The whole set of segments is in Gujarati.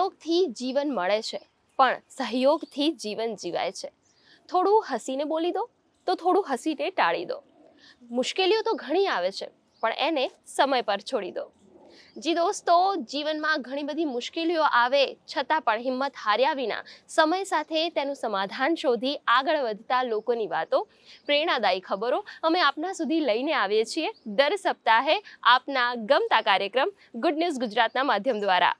સંયોગથી જીવન મળે છે, પણ સહયોગથી જીવન જીવાય છે. થોડું હસીને બોલી દો, તો થોડું હસીને ટાળી દો. મુશ્કેલીઓ તો ઘણી આવે છે, પણ એને સમય પર છોડી દો. જી દોસ્તો, જીવનમાં ઘણી બધી મુશ્કેલીઓ આવે, છતાં પણ હિંમત હાર્યા વિના સમય સાથે તેનું સમાધાન શોધી આગળ વધતા લોકોની વાતો, પ્રેરણાદાયી ખબરો અમે આપના સુધી લઈને આવીએ છીએ દર સપ્તાહે આપના ગમતા કાર્યક્રમ ગુડ ન્યૂઝ ગુજરાતના માધ્યમ દ્વારા.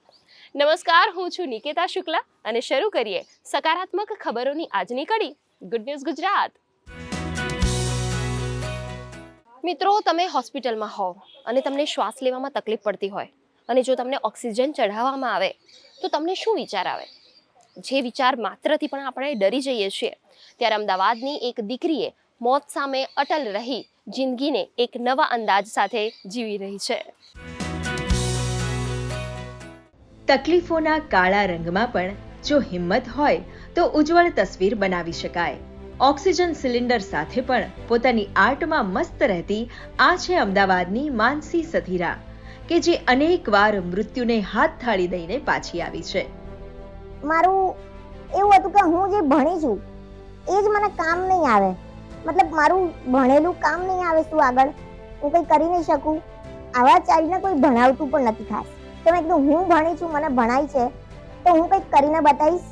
નમસ્કાર, હું છું નિકેતા શુક્લા અને શરૂ કરીએ સકારાત્મક ખબરોની આજની કડી. ગુડ ન્યૂઝ ગુજરાત મિત્રો, તમે હોસ્પિટલમાં હોવ અને તમને શ્વાસ લેવામાં તકલીફ પડતી હોય અને જો તમને ઓક્સિજન ચઢાવવામાં આવે, તો તમને શું વિચાર આવે? જે વિચાર માત્રથી પણ આપણે ડરી જઈએ છીએ, ત્યારે અમદાવાદની એક દીકરીએ મોત સામે અટલ રહી જિંદગીને એક નવા અંદાજ સાથે જીવી રહી છે. તકલીફોના કાળા રંગમાં પણ જો હિંમત હોય તો ઉજ્જવળ તસવીર બનાવી શકાય. ઓક્સિજન સિલિન્ડર સાથે પણ પોતાની આર્ટમાં મસ્ત રહેતી આ છે અમદાવાદની માનસી સથીરા કે જે અનેકવાર મૃત્યુને હાથ થાળી દઈને પાછી આવી છે. મારું એવું હતું કે હું જે ભણી છું, એ જ મને કામ નહીં આવે. મતલબ મારું ભણેલું કામ નહીં આવે શું આગળ? હું કંઈ કરી નહીં શકું. આવા ચાલીને કોઈ ભણાવતું પણ નથી ખાસ. તો મેં કીધું હું ભણી છું, મને ભણાય છે. તો હું કંઈક કરીને બતાવીશ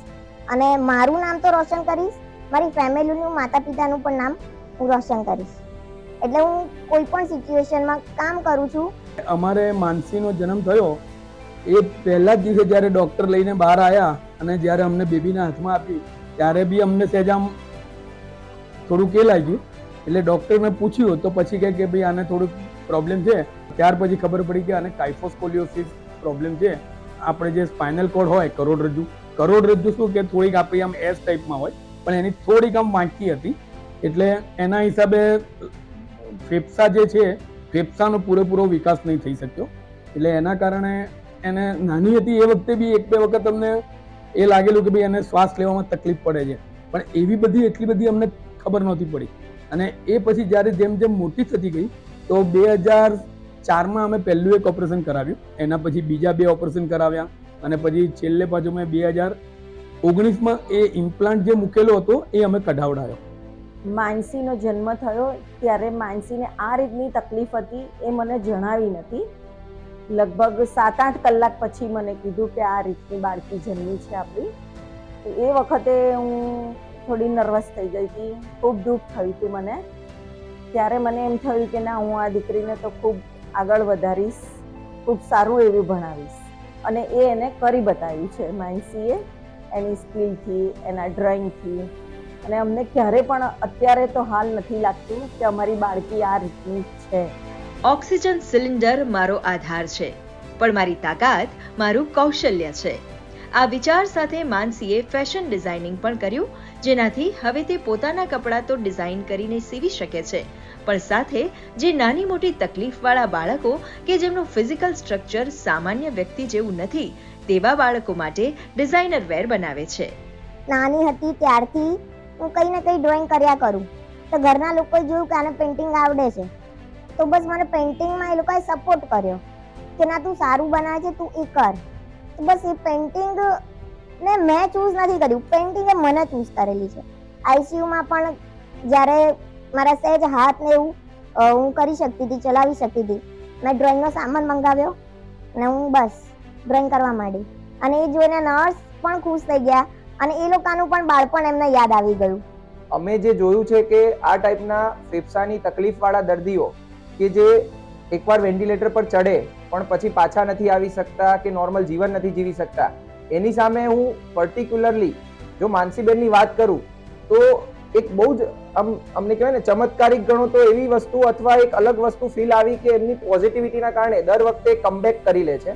અને મારું નામ તો રોશન કરીશ. મારી ફેમિલીનું માતા પિતાનું પણ નામ હું રોશન કરીશ. એટલે હું કોઈ પણ સિચ્યુએશનમાં કામ કરું છું. અમારે માનસીનો જન્મ થયો એ પહેલા જ દિવસે જ્યારે ડૉક્ટર લઈને બહાર આવ્યા અને જ્યારે અમને બેબીના હાથમાં આપી, ત્યારે બી અમને સહેજ આમ થોડું કે લાગ્યું. એટલે ડૉક્ટરને પૂછ્યું તો પછી કહે કે ભાઈ આને થોડુંક પ્રોબ્લેમ છે. ત્યાર પછી ખબર પડી કે આને કાઇફોસ્કોલિયોસિસ પ્રોબ્લેમ છે, આપણે જે સ્પાઇનલ કોડ હોય કરોડરજ્જુ કરોડરજ્જુ શું કે થોડીક આપણી આમ એસ ટાઈપમાં હોય, પણ એની થોડીક આમ વાંકી હતી, એટલે એના હિસાબે ફેફસા જે છે, ફેફસાનો પૂરેપૂરો વિકાસ નહીં થઈ શક્યો. એટલે એના કારણે એને નાની હતી એ વખતે બી એક બે વખત અમને એ લાગેલું કે ભાઈ એને શ્વાસ લેવામાં તકલીફ પડે છે. પણ એવી બધી, એટલી બધી અમને ખબર નહોતી પડી. અને એ પછી જ્યારે જેમ જેમ મોટી થતી ગઈ, તો બે હજાર ચારમાં અમે પહેલું એક ઓપરેશન કરાવ્યું. એના પછી બીજા બે ઓપરેશન કરાવ્યા. અને પછી છેલ્લે પાછું મેં બે હજાર ઓગણીસમાં એ ઇમ્પ્લાન્ટ જે મૂકેલો હતો, એ અમે કઢાવડાયો. માનસીનો જન્મ થયો ત્યારે માનસીને આ રીતની તકલીફ હતી એ મને જણાવી નથી. લગભગ સાત આઠ કલાક પછી મને કીધું કે આ રીતની બાળકી જન્મી છે આપણી. એ વખતે હું થોડી નર્વસ થઈ ગઈ હતી, ખૂબ દુઃખ થયું હતું મને. ત્યારે મને એમ થયું કે ના, હું આ દીકરીને તો ખૂબ આગળ વધારીશ, ખૂબ સારું એવું ભણાવીશ. અને એ એને કરી બતાવ્યું છે માનસીએ એની સ્કિલથી, એના ડ્રોઈંગથી. અને અમને ક્યારે પણ અત્યારે તો હાલ નથી લાગતું કે અમારી બાળકી આ રીતની છે. ઓક્સિજન સિલિન્ડર મારો આધાર છે, પણ મારી તાકાત, મારું કૌશલ્ય છે. આ વિચાર સાથે માનસીએ ફેશન ડિઝાઇનિંગ પણ કર્યું, જેનાથી હવે તે પોતાના કપડાં તો ડિઝાઇન કરીને સીવી શકે છે પણ સાથે જે નાની મોટી તકલીફવાળા બાળકો કે જેમનું ફિઝિકલ સ્ટ્રક્ચર સામાન્ય વ્યક્તિ જેવું નથી, તેવા બાળકો માટે ડિઝાઇનર વેર બનાવે છે. નાની હતી ત્યારથી હું કંઈ ને કંઈ ડ્રોઈંગ કર્યા કરું. તો ઘરના લોકોએ જોયું કે આને પેઇન્ટિંગ આવડે છે. તો બસ મને પેઇન્ટિંગમાં એ લોકોએ સપોર્ટ કર્યો કે ના તું સારું બનાવે છે, તું એ કર. તો બસ એ પેઇન્ટિંગ ને મેં ચૂઝ નથી કર્યું. પેઇન્ટિંગે મને ચૂઝ કરેલી છે. આઈસીયુમાં પણ જ્યારે મારા સહેજ હાથ ને એવું હું કરી શકતી હતી, ચલાવી શકતી હતી. મેં ડ્રોઈંગનો સામાન મંગાવ્યો અને હું બસ ડ્રોઈંગ કરવા માંડી. અને એ જોઈને નર્સ પણ ખુશ થઈ ગયા અને એ લોકોનું પણ બાળપણ એમને યાદ આવી ગયું. અમે જે જોયું છે કે આ ટાઈપના ફેફસાની તકલીફવાળા દર્દીઓ કે જે એકવાર વેન્ટિલેટર પર ચડે પણ પછી પાછા નથી આવી શકતા કે નોર્મલ જીવન નથી જીવી શકતા, એની સામે હું પર્ટિક્યુલરલી જો માનસીબેનની વાત કરું તો એક બહુ જ આમ, અમને કહેવાય ને, ચમત્કારિક ગણો તો એવી વસ્તુ અથવા એક અલગ વસ્તુ ફીલ આવી કે એમની પોઝિટિવિટીના કારણે દર વખતે કમબેક કરી લે છે.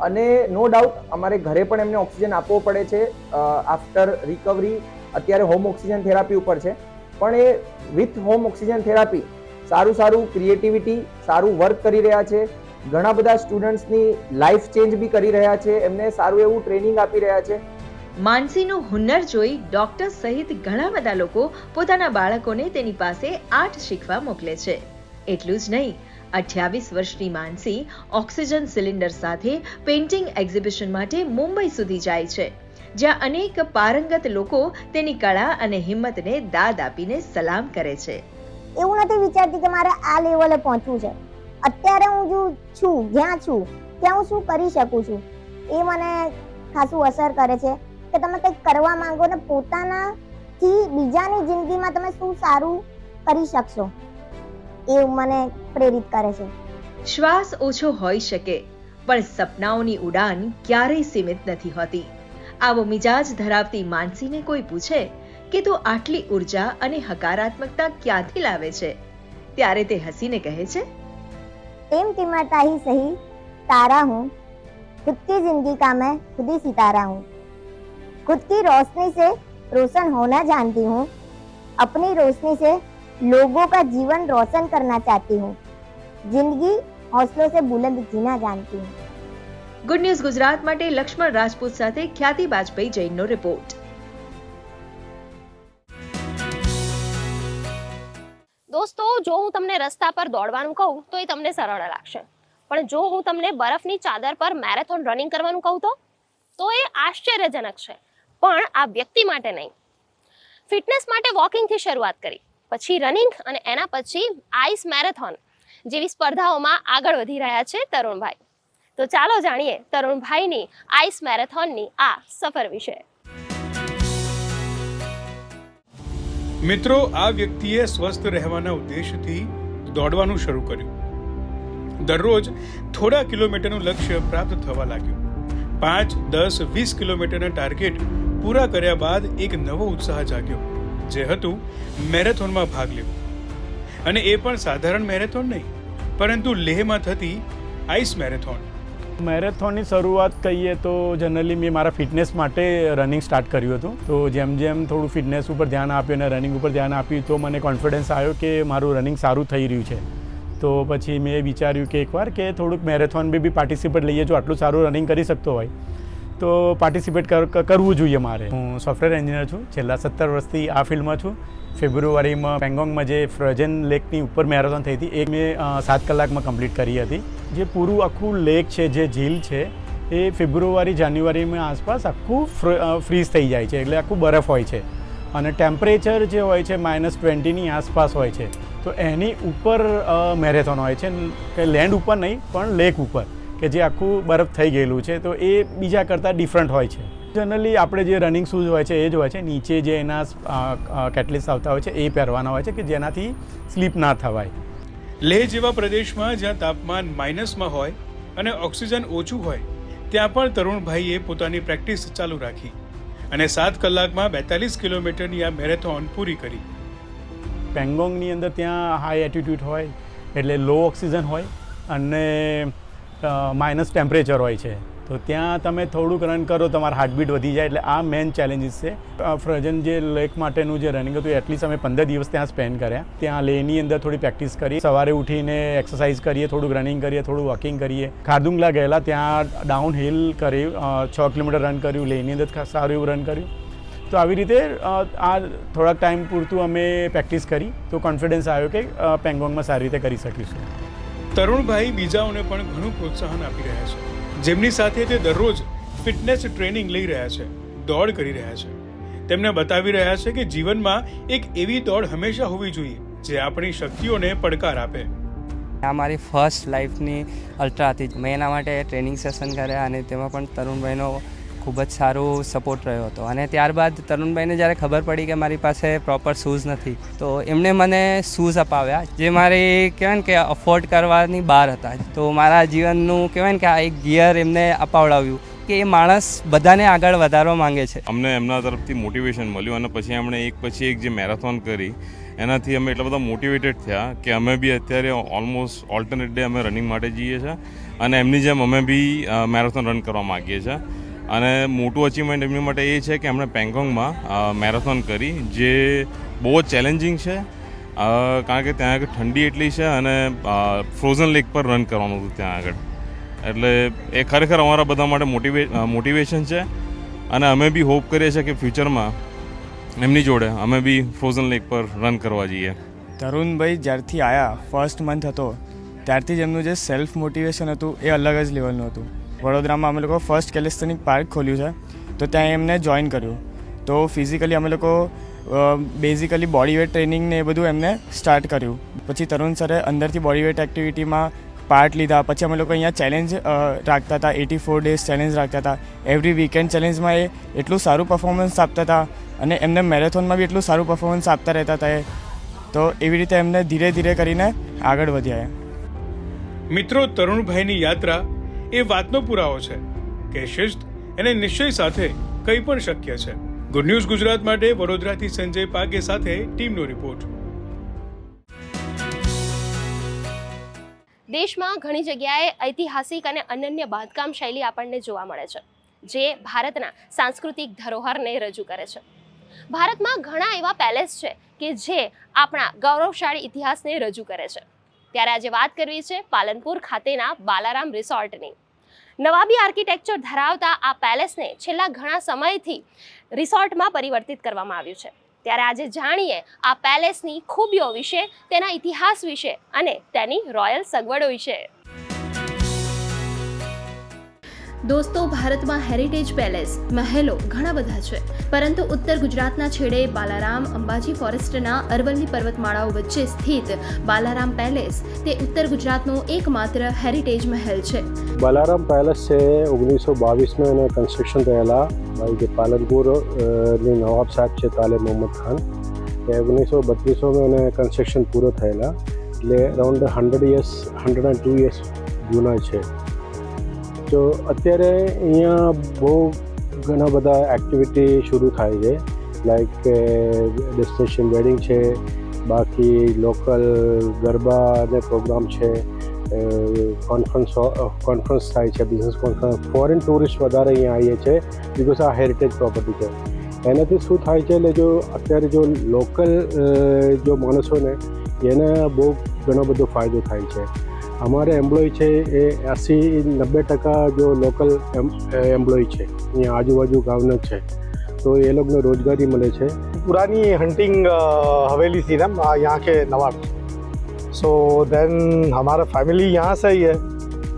અને નો ડાઉટ અમારે ઘરે પણ એમને ઓક્સિજન આપવો પડે છે આફ્ટર રિકવરી અત્યારે હોમ ઓક્સિજન થેરાપી ઉપર છે. પણ એ વિથ હોમ ઓક્સિજન થેરાપી સારું સારું ક્રિએટિવિટી સારું વર્ક કરી રહ્યા છે. ઘણા બધા સ્ટુડન્ટ્સની લાઈફ ચેન્જ બી કરી રહ્યા છે. એમને સારું એવું ટ્રેનિંગ આપી રહ્યા છે. માનસીનું હુનર જોઈ ડોક્ટર સહિત ઘણા બધા લોકો પોતાના બાળકોને તેની પાસે આર્ટ શીખવા મોકલે છે. એટલું જ નહીં, અઠ્યાવીસ વર્ષની માનસી ઓક્સિજન સિલિન્ડર સાથે પેઇન્ટિંગ એક્ઝિબિશન માટે મુંબઈ સુધી જાય છે, જ્યાં અનેક પારંગત લોકો તેની કળા અને હિંમતને દાદ આપીને સલામ કરે છે. એવું નથી વિચારતી કે મારે આ લેવલે પહોંચવું છે. અત્યારે હું જો છું, જ્યાં છું, ત્યાં હું શું કરી શકું છું? એ મને ખાસું અસર કરે છે. કે તમે કંઈક કરવા માંગો ને પોતાના બીજાની જિંદગીમાં તમે શું સારું કરી શકશો? એવું મને પ્રેરિત કરે છે. શ્વાસ ઓછો હોઈ શકે પણ સપનાઓની ઉડાન ક્યારેય સીમિત નથી હોતી. આવો મિજાજ ધરાવતી માનસીને કોઈ પૂછે કે તું આટલી ઊર્જા અને હકારાત્મકતા ક્યાંથી લાવે છે? ત્યારે તે હસીને કહે છે તેમ તિમાતા હી સહી તારા હું ખુદ કી જિંદગી કા મેં ખુદ સિતારા હું. खुद की रोशनी से रोशन होना जानती हूँ अपनी रोशनी से लोगों का जीवन रोशन करना चाहती हूँ जिंदगी हौसलों से बुलंद जीना जानती हूँ ગુડ ન્યૂઝ ગુજરાત માટે લક્ષ્મણ રાજપૂત સાથે ખ્યાતિ બાજપેયી જૈનનો રિપોર્ટ દોસ્તો જો હું તમને રસ્તા પર દોડવાનું કહું તો એ તમને સરળ લાગશે પણ જો હું તમને બરફની ચાદર પર મેરેથોન રનિંગ કરવાનું કહું તો તો એ આશ્ચર્યજનક છે પણ આ વ્યક્તિ માટે નહીં. ફિટનેસ માટે વોકિંગથી શરૂઆત કરી. પછી રનિંગ અને એના પછી આઈસ મેરેથોન જેવી સ્પર્ધાઓમાં આગળ વધી રહ્યા છે તરુણભાઈ. તો ચાલો જાણીએ તરુણભાઈની આઈસ મેરેથોનની આ સફર વિશે. મિત્રો, આ વ્યક્તિએ સ્વસ્થ રહેવાના ઉદ્દેશથી દોડવાનું શરૂ કર્યું. દરરોજ થોડા કિલોમીટરનું લક્ષ્ય પ્રાપ્ત થવા લાગ્યું. પાંચ, દસ, વીસ કિલોમીટરના ટાર્ગેટ પૂરા કર્યા બાદ એક નવો ઉત્સાહ જાગ્યો, જે હતું મેરેથોનમાં ભાગ લેવો. અને એ પણ સાધારણ મેરેથોન નહીં, પરંતુ લેહમાં થતી આઈસ મેરેથોન. મેરેથોનની શરૂઆત કહીએ તો જનરલી મેં મારા ફિટનેસ માટે રનિંગ સ્ટાર્ટ કર્યું હતું. તો જેમ જેમ થોડું ફિટનેસ ઉપર ધ્યાન આપ્યું અને રનિંગ ઉપર ધ્યાન આપ્યું, તો મને કોન્ફિડન્સ આવ્યો કે મારું રનિંગ સારું થઈ રહ્યું છે. તો પછી મેં વિચાર્યું કે એકવાર કે થોડુંક મેરેથોન બી પાર્ટિસિપેટ લઈએ જો આટલું સારું રનિંગ કરી શકતો હોય. તો પાર્ટિસિપેટ કરવું જોઈએ મારે. હું સોફ્ટવેર એન્જિનિયર છું. છેલ્લા સત્તર વર્ષથી આ ફિલ્ડમાં છું. ફેબ્રુઆરીમાં પેંગોંગમાં જે ફ્રોઝન લેકની ઉપર મેરેથોન થઈ હતી, એ મેં સાત કલાકમાં કમ્પ્લીટ કરી હતી. જે પૂરું આખું લેક છે, જે ઝીલ છે, એ ફેબ્રુઆરી જાન્યુઆરીમાં આસપાસ આખું ફ્રીઝ થઈ જાય છે, એટલે આખું બરફ હોય છે. અને ટેમ્પરેચર જે હોય છે માઇનસ ટ્વેન્ટીની આસપાસ હોય છે. તો એની ઉપર મેરેથોન હોય છે. કે લેન્ડ ઉપર નહીં, પણ લેક ઉપર. કે જે આખું બરફ થઈ ગયેલું છે તો એ બીજા કરતાં ડિફરન્ટ હોય છે. જનરલી આપણે જે રનિંગ શૂઝ હોય છે એ જ હોય છે. નીચે જે એના કેટલિસ આવતા હોય છે એ પહેરવાના હોય છે કે જેનાથી સ્લીપ ના થવાય. લેહ જેવા પ્રદેશમાં જ્યાં તાપમાન માઇનસમાં હોય અને ઓક્સિજન ઓછું હોય ત્યાં પણ તરુણભાઈએ પોતાની પ્રેક્ટિસ ચાલુ રાખી અને સાત કલાકમાં બેતાલીસ કિલોમીટરની આ મેરેથોન પૂરી કરી. પેંગોંગની અંદર ત્યાં હાઈ એટીટ્યુડ હોય એટલે લો ઓક્સિજન હોય અને માઇનસ ટેમ્પરેચર હોય છે. તો ત્યાં તમે થોડુંક રન કરો, તમારા હાર્ટબીટ વધી જાય, એટલે આ મેન ચેલેન્જીસ છે. ફ્રજન જે લેક માટેનું જે રનિંગ હતું એટલીસ્ટ અમે પંદર દિવસ ત્યાં સ્પેન્ડ કર્યા. ત્યાં લેની અંદર થોડી પ્રેક્ટિસ કરી. સવારે ઉઠીને એક્સરસાઇઝ કરીએ, થોડુંક રનિંગ કરીએ, થોડું વોકિંગ કરીએ. ખારદુંગલા ગયેલા, ત્યાં ડાઉન હિલ કરી છ કિલોમીટર રન કર્યું, લેની અંદર સારું એવું રન કર્યું. તો આવી રીતે આ થોડાક ટાઈમ પૂરતું અમે પ્રેક્ટિસ કરી. તો કોન્ફિડન્સ આવ્યો કે પેંગોંગમાં સારી રીતે કરી શકીશું. તરુણભાઈ બીજાઓને પણ ઘણું પ્રોત્સાહન આપી રહ્યા છે. જેમની સાથે તે દરરોજ ફિટનેસ ટ્રેનિંગ લઈ રહ્યા છે, દોડ કરી રહ્યા છે. તેમને બતાવી રહ્યા છે કે જીવનમાં એક એવી દોડ હંમેશા હોવી જોઈએ, જે આપણી શક્તિઓને પડકાર આપે. આ મારી ફર્સ્ટ લાઈફની અલ્ટ્રા હતી. મેં એના માટે ટ્રેનિંગ સેશન કર્યા અને તેમાં પણ તરુણભાઈનો ખૂબ જ સારો સપોર્ટ રહ્યો હતો. અને ત્યારબાદ તરુણભાઈને જ્યારે ખબર પડી કે મારી પાસે પ્રોપર શૂઝ નથી, તો એમણે મને શૂઝ અપાવ્યા, જે મારી કહેવાય ને કે અફોર્ડ કરવાની બહાર હતા. તો મારા જીવનનું કહેવાય ને કે આ એક ગિયર એમને અપાવડાવ્યું કે એ માણસ બધાને આગળ વધારવા માંગે છે. અમને એમના તરફથી મોટિવેશન મળ્યું અને પછી એમણે એક પછી એક જે મેરેથોન કરી, એનાથી અમે એટલા બધા મોટિવેટેડ થયા કે અમે બી અત્યારે ઓલમોસ્ટ ઓલ્ટરનેટ ડે અમે રનિંગ માટે જઈએ છીએ અને એમની જેમ અમે બી મેરેથોન રન કરવા માગીએ છીએ. અને મોટું અચીવમેન્ટ એમની માટે એ છે કે એમણે પેંગોંગમાં મેરેથોન કરી, જે બહુ જ ચેલેન્જિંગ છે. કારણ કે ત્યાં આગળ ઠંડી એટલી છે અને ફ્રોઝન લેક પર રન કરવાનું હતું ત્યાં આગળ. એટલે એ ખરેખર અમારા બધા માટે મોટિવે મોટિવેશન છે. અને અમે બી હોપ કરીએ છીએ કે ફ્યુચરમાં એમની જોડે અમે બી ફ્રોઝન લેક પર રન કરવા જઈએ. તરુણભાઈ જ્યારથી આવ્યા ફર્સ્ટ મંથ હતો, ત્યારથી જ એમનું જે સેલ્ફ મોટિવેશન હતું એ અલગ જ લેવલનું હતું. વડોદરામાં અમે લોકો ફર્સ્ટ કેલિસ્થેનિક પાર્ક ખોલ્યું છે. તો ત્યાં એમને જોઈન કર્યું. તો ફિઝિકલી અમે લોકો બેઝિકલી બોડી વેટ ટ્રેનિંગ ને એ બધું એમને સ્ટાર્ટ કર્યું. પછી તરુણ સરે અંદરથી બોડી વેટ એક્ટિવિટીમાં પાર્ટ લીધા. પછી અમે લોકો અહીંયા ચેલેન્જ રાખતા હતા. એટી ફોર ડેઝ ચેલેન્જ રાખતા હતા. એવરી વીકેન્ડ ચેલેન્જમાં એ એટલું સારું પરફોર્મન્સ આપતા હતા અને એમને મેરેથોનમાં બી એટલું સારું પરફોર્મન્સ આપતા રહેતા હતા એ. તો એવી રીતે એમને ધીરે ધીરે કરીને આગળ વધ્યા મિત્રો, તરુણભાઈની યાત્રા એ વાતનો પુરાવો છે કે શિસ્ત અને નિશ્ચય સાથે કંઈ પણ શક્ય છે. ગુડ ન્યૂઝ ગુજરાત માટે વડોદરાથી સંજય પાગે સાથે ટીમનો રિપોર્ટ દેશમાં ઘણી જગ્યાએ ઐતિહાસિક અને અનન્ય બાંધકામ શૈલી આપણને જોવા મળે છે, જે ભારતના સાંસ્કૃતિક ધરોહરને રજૂ કરે છે. ભારતમાં ઘણા એવા પેલેસ છે કે જે આપણા ગૌરવશાળી ઇતિહાસને રજૂ કરે છે. ત્યારે આજે વાત કરવી છે પાલનપુર ખાતેના બાલારામ રિસોર્ટની. નવાબી આર્કિટેક્ચર ધરાવતા આ પેલેસને છેલ્લા ઘણા સમયથી રિસોર્ટમાં પરિવર્તિત કરવામાં આવ્યું છે. ત્યારે આજે જાણીએ આ પેલેસની ખૂબીઓ વિશે, તેના ઇતિહાસ વિશે અને તેની રોયલ સગવડો વિશે. દોસ્તો, ભારતમાં હેરિટેજ પેલેસ મહેલો ઘણા બધા છે. પરંતુ ઉત્તર ગુજરાતના છેડે બાલારામ અંબાજી ફોરેસ્ટના અરવલ્લી પર્વતમાળાઓ વચ્ચે સ્થિત બાલારામ પેલેસ તે ઉત્તર ગુજરાતનો એકમાત્ર હેરિટેજ મહેલ છે. બાલારામ પેલેસ છે ઓગણીસો બાવીસમાં એને કન્સ્ટ્રક્શન થયેલા ભાઈ જે પાલનપુરની નવાબ સાહેબ છે તાલે મોહમ્મદ ખાન. એ ઓગણીસો બત્રીસોમાં એને કન્સ્ટ્રક્શન પૂરો થયેલા. એટલે around hundred years hundred and two years જૂના છે. તો અત્યારે અહીંયા બહુ ઘણા બધા એક્ટિવિટી શરૂ થાય છે. લાઈક ડેસ્ટિનેશન વેડિંગ છે, બાકી લોકલ ગરબા અને પ્રોગ્રામ છે કોન્ફરન્સ કોન્ફરન્સ થાય છે બિઝનેસ કોન્ફરન્સ ફોરેન ટુરિસ્ટ વધારે અહીંયા આવીએ છે બિકોઝ આ હેરિટેજ પ્રોપર્ટી છે. એનાથી શું થાય છે, એટલે જો અત્યારે જો લોકલ જો માણસોને, એને બહુ ઘણો બધો ફાયદો થાય છે. અમારે એમ્પ્લોય છે એ એંસી નબ્બે ટકા જો લોકલ એમ્પ્લોય છે અહીંયા આજુબાજુ ગામના જ છે તો એ લોકોને રોજગારી મળે છે पुरानी हंटिंग हवेली थी ना यहाँ के नवाब सो देन हमारा फैमिली यहाँ से ही है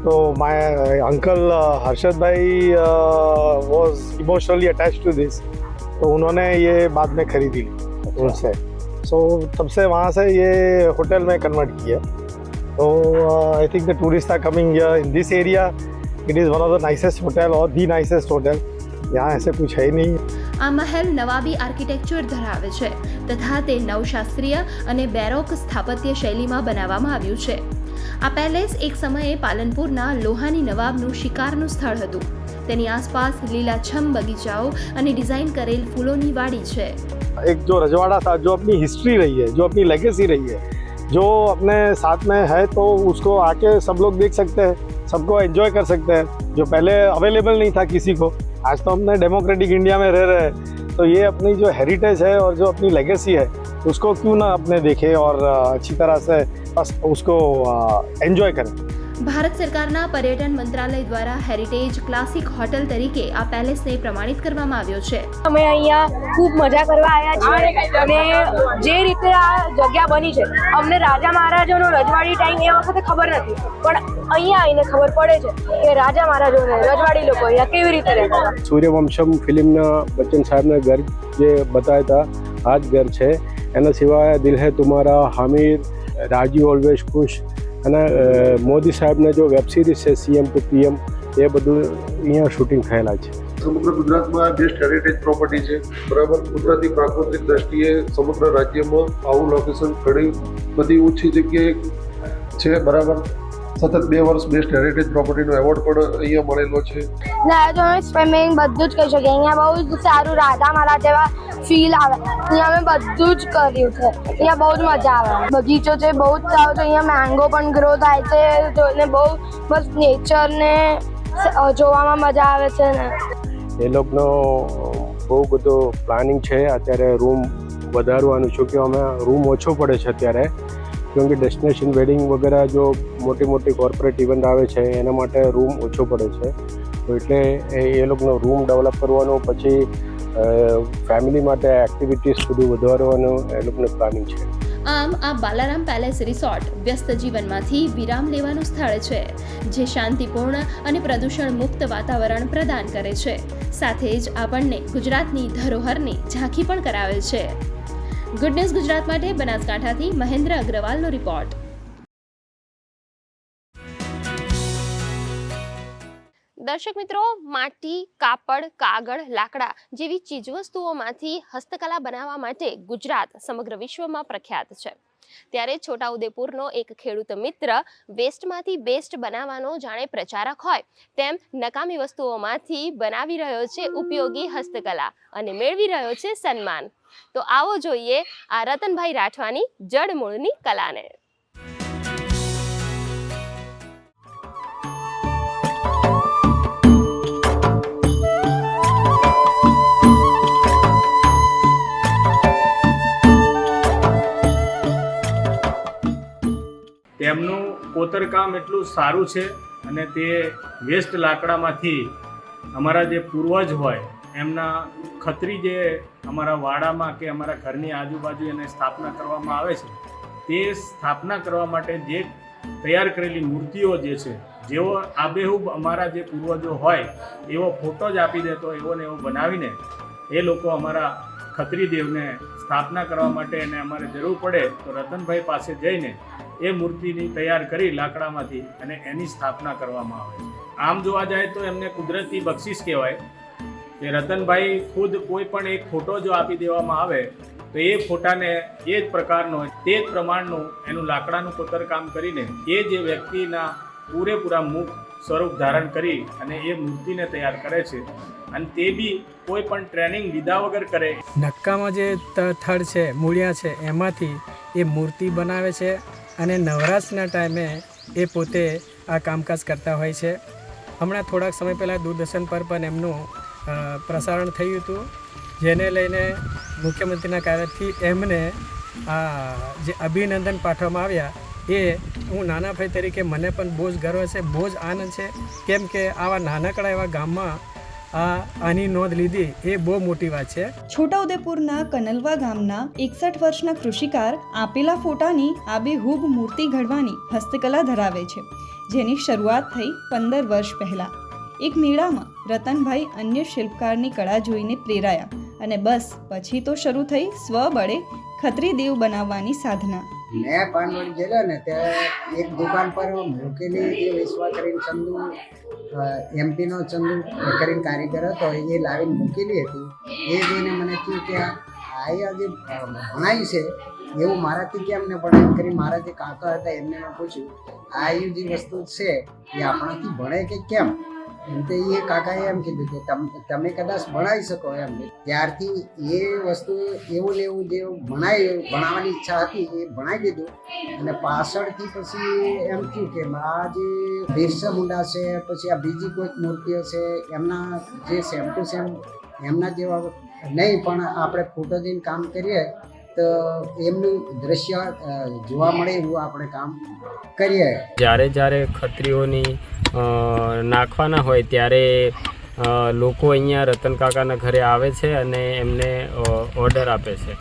तो my uncle Harshad bhai was emotionally attach to this तो उन्होंने ये बाद में खरीदी ली उनसे सो तब से वहाँ से ये होटल में कन्वर्ट किया So uh, I think the tourists are coming here in this area. It is one of the nicest hotel or the nicest hotel. ત્યાં એસે કુછ હૈ નહીં આ મહેલ નવાબી આર્કિટેક્ચર ધરાવે છે તથા તે નવશાસ્ત્રીય અને બેરોક સ્થાપત્ય શૈલીમાં બનાવવામાં આવ્યું છે આ પેલેસ એક સમયે પાલનપુરના લોહાની નવાબનું શિકારનું સ્થળ હતું તેની આસપાસ લીલાછમ બગીચાઓ અને ડિઝાઇન કરેલ ફૂલોની વાડી છે એક જો રજવાડા સાથ જો આપની હિસ્ટ્રી રહી હૈ જો આપની લેગેસી રહી હૈ जो अपने साथ में है तो उसको आके सब लोग देख सकते हैं, सबको एंजॉय कर सकते हैं, जो पहले अवेलेबल नहीं था किसी को। आज तो हमने डेमोक्रेटिक इंडिया में रह रहे हैं। तो ये अपनी जो हेरिटेज है और जो अपनी लेगेसी है, उसको क्यों ना अपने देखें और अच्छी तरह से बस उसको एंजॉय करें। ભારત સરકારના પર્યટન મંત્રાલય દ્વારા હેરિટેજ ક્લાસિક હોટલ તરીકે આ પેલેસને પ્રમાણિત કરવામાં આવ્યો છે. અમે અહીંયા ખૂબ મજા કરવા આવ્યા છીએ અને જે રીતે આ જગ્યા બની છે અમને રાજા મહારાજાનો રજવાડી ટાઈમ એ વખતે ખબર નથી પણ અહીંયા આવીને ખબર પડે છે કે રાજા મહારાજોને રજવાડી લોકો અહીંયા કેવી રીતે રહેતા હતા. સૂર્યવંશમ ફિલ્મના બચ્ચન સાહેબના ઘર જે બતાવ્યા હતા આ જ ઘર છે. એના સિવાય દિલ હે તુમારા હામિર રાજી ઓલવેઝ ખુશ. અને મોદી સાહેબના જો વેબ સિરીઝ છે સીએમ ટુ પીએમ એ બધું અહીંયા શૂટિંગ થયેલા છે. સમગ્ર ગુજરાતમાં બેસ્ટ હેરિટેજ પ્રોપર્ટી છે. બરાબર? કુદરતી પ્રાકૃતિક દ્રષ્ટિએ સમગ્ર રાજ્યમાં આવું લોકેશન ઘણી બધી ઓછી જગ્યાએ છે, બરાબર? સતત બે વર્ષ બેસ્ટ હેરિટેજ પ્રોપર્ટીનો એવોર્ડ પણ અહીંયા મળેલો છે. ના તો અમે સ્વિમિંગ બધું જ કરી શકીએ. અહીંયા બહુ જ સારું રાધા મારા જેવા ફીલ આવે. અહીંયા અમે બધું જ કર્યું છે. અહીંયા બહુ જ મજા આવે. બગીચો છે બહુ જ સારો છે. અહીંયા મેંગો પણ ગ્રો થાય છે. જોઈને બહુ બસ નેચરને જોવામાં મજા આવે છે ને. એ લોકોનો બહુ બધો પ્લાનિંગ છે. અત્યારે રૂમ વધારવાનું છું. કે અમે રૂમ ઓછો પડે છે અત્યારે. કેમ કે ડેસ્ટિનેશન વેડિંગ વગેરે જો મોટી મોટી કોર્પોરેટ ઇવેન્ટ આવે છે, એના માટે રૂમ ઓછો પડે છે. તો એટલે એ લોકોનો રૂમ ડેવલપ કરવાનો, પછી ફેમિલી માટે એક્ટિવિટીઝ બધું વધારવાનું એ લોકોનું પ્લાનિંગ છે. આમ, આ બાલારામ પેલેસ રિસોર્ટ વ્યસ્ત જીવનમાંથી વિરામ લેવાનું સ્થળ છે, જે શાંતિપૂર્ણ અને પ્રદૂષણ મુક્ત વાતાવરણ પ્રદાન કરે છે. સાથે જ આપણને ગુજરાતની ધરોહરની ઝાંખી પણ કરાવે છે. ગુડ ન્યૂઝ ગુજરાત માટે બનાસકાંઠાથી મહેન્દ્ર અગ્રવાલનો રિપોર્ટ દર્શક મિત્રો, માટી, કાપડ, કાગળ, લાકડા જેવી ચીજવસ્તુઓમાંથી હસ્તકલા બનાવવા માટે ગુજરાત સમગ્ર વિશ્વમાં પ્રખ્યાત છે. ત્યારે છોટાઉદેપુરનો એક ખેડૂત મિત્ર વેસ્ટમાંથી બેસ્ટ બનાવવાનો જાણે પ્રચારક હોય, તેમ નકામી વસ્તુઓમાંથી બનાવી રહ્યો છે ઉપયોગી હસ્તકલા અને મેળવી રહ્યો છે સન્માન. તો આવો જોઈએ આ રતનભાઈ રાઠવાની જડમૂળની કલાને. તેમનું કોતરકામ એટલું સારું છે અને તે વેસ્ટ લાકડામાંથી અમારા જે પૂર્વજ હોય એમના ખત્રી જે અમારા વાડામાં કે અમારા ઘરની આજુબાજુ એને સ્થાપના કરવામાં આવે છે, તે સ્થાપના કરવા માટે જે તૈયાર કરેલી મૂર્તિઓ જે છે જેવો આબેહૂબ અમારા જે પૂર્વજો હોય, એવો ફોટો જ આપી દેતો એવો ને એવો બનાવીને એ લોકો અમારા ખત્રી દેવને સ્થાપના કરવા માટે એને અમારે જરૂર પડે તો રતનભાઈ પાસે જઈને એ મૂર્તિની તૈયાર કરી લાકડામાંથી અને એની સ્થાપના કરવામાં આવે છે. આમ જોવા જાય તો એમને કુદરતી બક્ષિસ કહેવાય કે રતનભાઈ ખુદ કોઈ પણ એક ફોટો જો આપી દેવામાં આવે, તો એ ફોટાને એ જ પ્રકારનો, તે જ પ્રમાણનું એનું લાકડાનું કોતરકામ કરીને એ જે વ્યક્તિના પૂરેપૂરા મુખ સ્વરૂપ ધારણ કરી અને એ મૂર્તિને તૈયાર કરે છે. અને તે બી કોઈ પણ ટ્રેનિંગ લીધા વગર કરે. નક્કામાં જે થડ છે, મૂળિયા છે, એમાંથી એ મૂર્તિ બનાવે છે અને નવરાશના ટાઈમે એ પોતે આ કામકાજ કરતા હોય છે. હમણાં થોડાક સમય પહેલાં દૂરદર્શન પર પણ એમનું પ્રસારણ થયું હતું, જેને લઈને મુખ્યમંત્રીના કાર્યથી એમને આ જે અભિનંદન પાઠવવામાં આવ્યા, એ હું નાના ભાઈ તરીકે મને પણ બહુ જ ગર્વ છે, બહુ જ આનંદ છે. કેમ કે આવા નાનકડા એવા ગામમાં આ આની નોંધ લીધી, એ બહુ મોટી વાત છે. છોટાઉદેપુરના કનલવા ગામના એકસઠ વર્ષના કૃષિકાર આપેલા ફોટાની આબેહૂબ મૂર્તિ ઘડવાની હસ્તકલા ધરાવે છે, જેની શરૂઆત થઈ પંદર વર્ષ પહેલાં. એક મેળામાં રતનભાઈ અન્ય શિલ્પકારની કળા જોઈને પ્રેરાયા અને બસ પછી તો શરૂ થઈ સ્વબળે ખત્રી દેવ બનાવવાની સાધના. મેં પાનવડ ગયેલો ને ત્યારે એક દુકાન પર મૂકેલી એ વિશ્વા કરીને ચંદુ એમપીનો ચંદુ કરીને કારીગર હતો, એ લાવીને મૂકેલી હતી. એ જોઈને મને કહ્યું કે આ જે ભણાય છે, એવું મારાથી કેમ ને ભણાય? કરી મારા જે કાકા હતા એમને મેં પૂછ્યું, આ જે વસ્તુ છે, એ આપણાથી ભણે કે કેમ? એમ તો એ કાકાએ એમ કીધું કે તમ કદાચ ભણાવી શકો એમ. ત્યારથી એ વસ્તુ એવું લેવું જે ભણાય ભણાવવાની ઈચ્છા હતી એ ભણાવી દીધું. અને પાછળથી પછી એમ થયું કે આ જે બિરસા મુંડા છે, પછી આ બીજી કોઈક મૂર્તિઓ છે, એમના જે સેમ ટુ સેમ એમના જેવા નહીં, પણ આપણે ફોટો દઈને કામ કરીએ તો એમનું દ્રશ્ય જોવા મળે એવું આપણે કામ કરીએ. જ્યારે જ્યારે ખત્રીઓની નાખવાના હોય ત્યારે લોકો અહીંયા રતન કાકાના ઘરે આવે છે અને એમને ઓર્ડર આપે છે.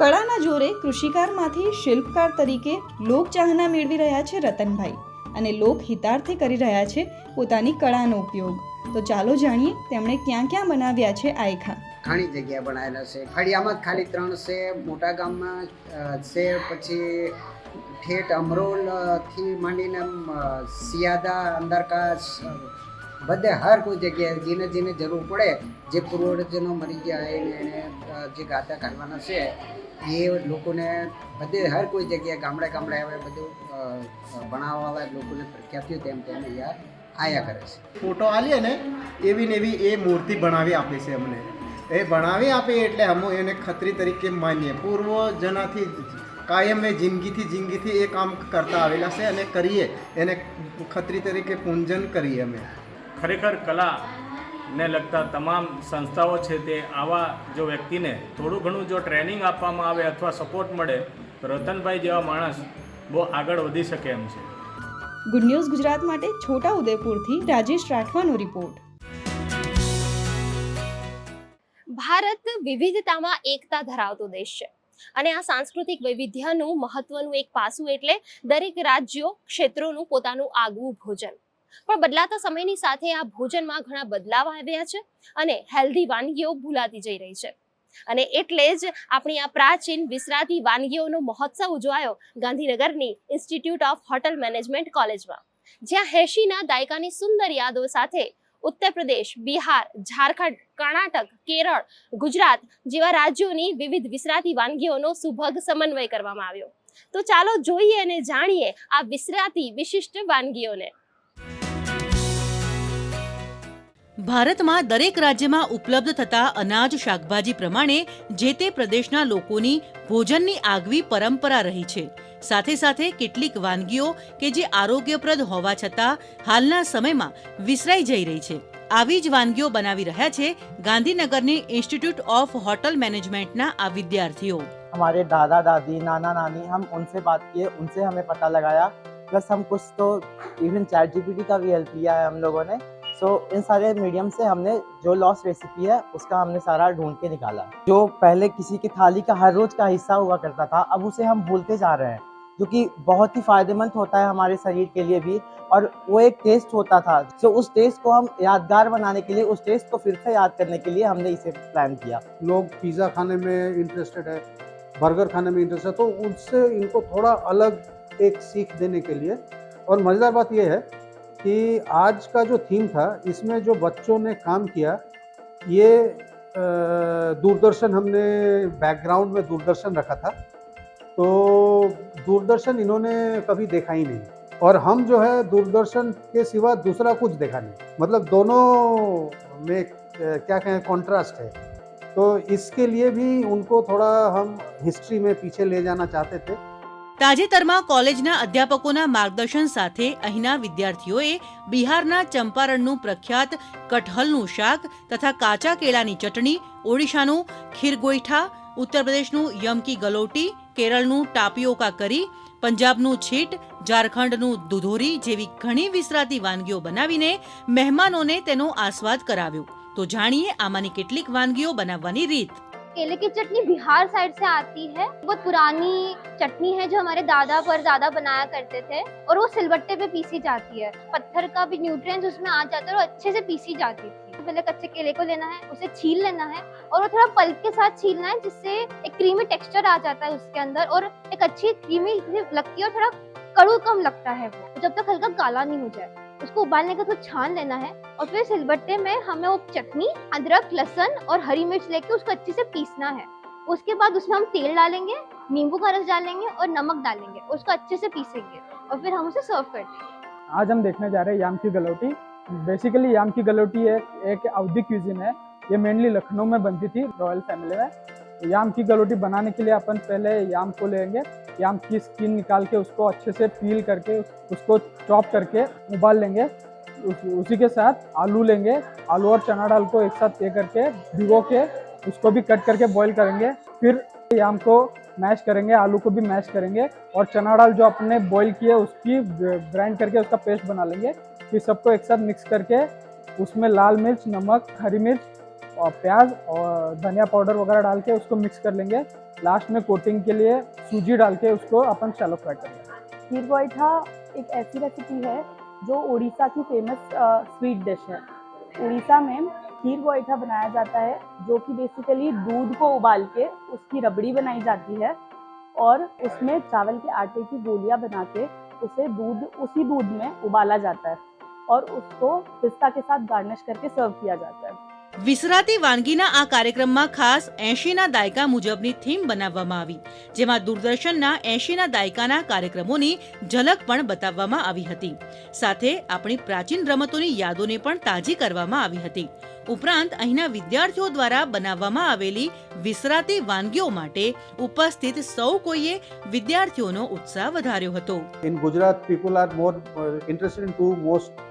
કળાના જોરે કૃષિકારમાંથી શિલ્પકાર તરીકે લોકચાહના મેળવી રહ્યા છે રતનભાઈ અને લોક હિતાર્થે કરી રહ્યા છે પોતાની કળાનો ઉપયોગ. તો ચાલો જાણીએ તેમણે ક્યાં ક્યાં બનાવ્યા છે આયખા. ઘણી જગ્યાએ બનાવેલા છે. જ ખાલી ત્રણ છે, મોટા ગામમાં છે, પછી ઠેઠ અમરોલથી માંડીને સિયાદા અંદરકાશ બધે હર કોઈ જગ્યાએ જેને જેને જરૂર પડે, જે પૂર્વજનો મરી ગયા એને જે ગાતા કાઢવાના છે, એ લોકોને બધે હર કોઈ જગ્યાએ ગામડે ગામડે આવે, બધું ભણાવવા લોકોને પ્રખ્યાત થયું તેમ તેમ અહીંયા આયા કરે છે. ફોટો આલીએ ને, એવી ને એવી એ મૂર્તિ બનાવી આપે છે અમને. એ ભણાવી આપે એટલે અમે એને ખત્રી તરીકે માનીએ. પૂર્વજનાથી કાયમ એ જિંદગીથી જિંદગીથી એ કામ કરતા આવેલા છે અને કરીએ. એને ખત્રી તરીકે પૂંજન કરીએ અમે. ખરેખર કલા ને લગતા તમામ સંસ્થાઓ છે તે આવા જો વ્યક્તિને થોડું ઘણું જો ટ્રેનિંગ આપવામાં આવે અથવા સપોર્ટ મળે તો રતનભાઈ જેવા માણસ બહુ આગળ વધી શકે એમ છે. ગુડ ન્યૂઝ ગુજરાત માટે છોટા ઉદેપુરથી રાજેશ રાઠવાનો રિપોર્ટ. ભારત વિવિધતામાં એકતા ધરાવતો દેશ છે. અને આ સાંસ્કૃતિક વૈવિધ્યનું મહત્વનું એક પાસું એટલે દરેક રાજ્યો ક્ષેત્રોનું પોતાનું આગવું ભોજન. પણ બદલાતા સમયની સાથે આ ભોજનમાં ઘણા બદલાવ આવ્યા છે અને હેલ્ધી વાનગીઓ ભૂલાતી જઈ રહી છે. અને એટલે જ આપણી આ પ્રાચીન વિસરાતી વાનગીઓનો મહોત્સવ ઉજવાયો ગાંધીનગરની ઇન્સ્ટિટ્યૂટ ઓફ હોટલ મેનેજમેન્ટ કોલેજમાં જ્યાં હેશીના દાયકાની સુંદર યાદો સાથે ઉત્તર પ્રદેશ, બિહાર, ઝારખંડ, કર્ણાટક, કેરળ, ગુજરાત જેવા રાજ્યોની વિવિધ વિસરાતી વાનગીઓનો સુભગ સમન્વય કરવામાં આવ્યો. તો ચાલો જોઈએ અને જાણીએ આ વિસરાતી વિશિષ્ટ વાનગીઓને. ભારતમાં દરેક રાજ્યમાં ઉપલબ્ધ થતા અનાજ શાકભાજી પ્રમાણે જે તે પ્રદેશના લોકોની ભોજનની આગવી પરંપરા રહી છે. સાથે સાથે કેટલીક વાનગીઓ કે જે આરોગ્યપ્રદ હોવા છતાં હાલના સમયમાં વિસરાઈ જઈ રહી છે આવી જ વાનગીઓ બનાવી રહ્યા છે ગાંધીનગરની ઇન્સ્ટિટ્યૂટ ઓફ હોટલ મેનેજમેન્ટના આ વિદ્યાર્થીઓ हमारे दादा दादी नाना नानी हम उनसे बात किए उनसे हमें पता लगाया प्लस हम कुछ तो इवन चैट जीपीटी का भी हेल्प लिया है हम लोगों ने सो इन सारे मीडियम से हमने जो लॉस्ट रेसिपी है उसका हमने सारा ढूंढ के निकाला जो पहले किसी की थाली का हर रोज का हिस्सा हुआ करता था अब उसे हम भूलते जा रहे हैं जो कि बहुत ही फ़ायदेमंद होता है हमारे शरीर के लिए भी, और वो एक टेस्ट होता था। सो उस टेस्ट को हम यादगार बनाने के लिए, उस टेस्ट को फिर से याद करने के लिए हमने इसे प्लान किया। लोग पिज़्ज़ा खाने में इंटरेस्टेड है बर्गर खाने में इंटरेस्ट है तो उससे इनको थोड़ा अलग एक सीख देने के लिए। और मज़ेदार बात यह है कि आज का जो थीम था, इसमें जो बच्चों ने काम किया, ये दूरदर्शन हमने बैकग्राउंड में दूरदर्शन रखा था। तो दूरदर्शन इन्होंने कभी देखा ही नहीं और हम जो है दूरदर्शन के सिवा दूसरा कुछ देखा नहीं मतलब दोनों में अ, क्या कहें कॉन्ट्रास्ट है तो इसके लिए भी उनको थोड़ा हम हिस्ट्री में पीछे ले जाना चाहते थे તાજેતરમાં કોલેજના અધ્યાપકોના માર્ગદર્શન સાથે અહીંના વિદ્યાર્થીઓએ બિહારના ચંપારણનું પ્રખ્યાત કટહલનું શાક તથા કાચા કેળાની ચટણી ઓડિશાનું ખીરગોઈઠા ઉત્તર પ્રદેશનું યમકી ગલોટી કેરળનું ટાપિયોકા કરી પંજાબનું છીટ ઝારખંડનું દુધોરી જેવી ઘણી વિસરાતી વાનગીઓ બનાવીને મહેમાનોને તેનો આસ્વાદ કરાવ્યો તો જાણીએ આમાંની કેટલીક વાનગીઓ બનાવવાની રીત केले की चटनी बिहार साइड से आती है बहुत पुरानी चटनी है जो हमारे दादा पर दादा बनाया करते थे और वो सिलबट्टे पे पीसी जाती है पत्थर का भी न्यूट्रिएंट्स उसमें आ जाता है और अच्छे से पीसी जाती थी पहले कच्चे केले को लेना है, उसे छील लेना है और वो थोड़ा पल्प के साथ छीलना है, जिससे एक क्रीमी टेक्सचर आ जाता है उसके अंदर और एक अच्छी क्रीमी लगती है और थोड़ा कड़ू कम लगता है वो। जब तक हल्का काला नहीं हो जाए, उसको उबालने के बाद छान लेना है और फिर सिलबट्टे में हमें वो चटनी, अदरक, लहसुन और हरी मिर्च लेके उसको अच्छे से पीसना है। उसके बाद उसमें हम तेल डालेंगे, नींबू का रस डालेंगे और नमक डालेंगे, उसको अच्छे से पीसेंगे और फिर हम उसे सर्व करते हैं आज हम देखने जा रहे हैं याम की गलौटी। बेसिकली याम की गलोटी एक एक अवधि क्यूजिन है। ये मेनली लखनऊ में बनती थी रॉयल फैमिली में। तो याम की गलोटी बनाने के लिए अपन पहले याम को लेंगे। याम की स्किन निकाल के उसको अच्छे से पील करके उसको चॉप करके उबाल लेंगे। उस, उसी के साथ आलू लेंगे। आलू और चना दाल को एक साथ पे करके भिगो के उसको भी कट करके बॉईल करेंगे। फिर याम को मैश करेंगे आलू को भी मैश करेंगे। और चना दाल जो अपने बॉईल किए उसकी ग्राइंड करके उसका पेस्ट बना लेंगे। फिर सबको एक साथ मिक्स करके उसमें लाल मिर्च, नमक, हरी मिर्च और प्याज और धनिया पाउडर वगैरह डाल के उसको मिक्स कर लेंगे। लास्ट में कोटिंग के लिए सूजी डाल के उसको अपन शैलो फ्राई करेंगे। खीर गोईठा एक ऐसी रेसिपी है जो उड़ीसा की फ़ेमस स्वीट डिश है। उड़ीसा में खीर गोईठा बनाया जाता है जो कि बेसिकली दूध को उबाल के उसकी रबड़ी बनाई जाती है और उसमें चावल के आटे की गोलियाँ बना के उसे दूध, उसी दूध में उबाला जाता है। और उसको पिस्ता के साथ गार्निश करके सर्व किया जाता है વિસરાતી વાનગીના આ કાર્યક્રમમાં ખાસ એંશીના દાયકા મુજબની થીમ બનાવવામાં આવી જેમાં દૂરદર્શનના એંશીના દાયકાના કાર્યક્રમોની ઝલક પણ બતાવવામાં આવી હતી સાથે આપણી પ્રાચીન રમતોની યાદોને પણ તાજી કરવામાં આવી હતી ઉપરાંત અહીંના વિદ્યાર્થીઓ દ્વારા બનાવવામાં આવેલી વિસરાતી વાનગીઓ માટે ઉપસ્થિત સૌ કોઈએ વિદ્યાર્થીઓનો ઉત્સાહ વધાર્યો હતો In Gujarat, people are more uh, interested in two most uh,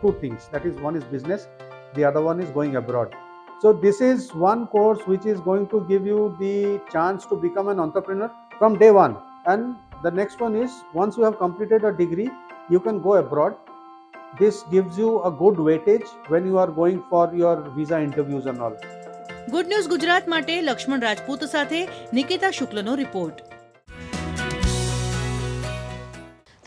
two things. That is, one is business, the other one is going abroad. So this is one course which is going to give you the chance to become an entrepreneur from day one. And the next one is once you have completed a degree, you can go abroad. This gives you a good weightage when you are going for your visa interviews and all. Good news Gujarat માટે લક્ષ્મણ રાજપૂત સાથે નિકેતા શુક્લનો રિપોર્ટ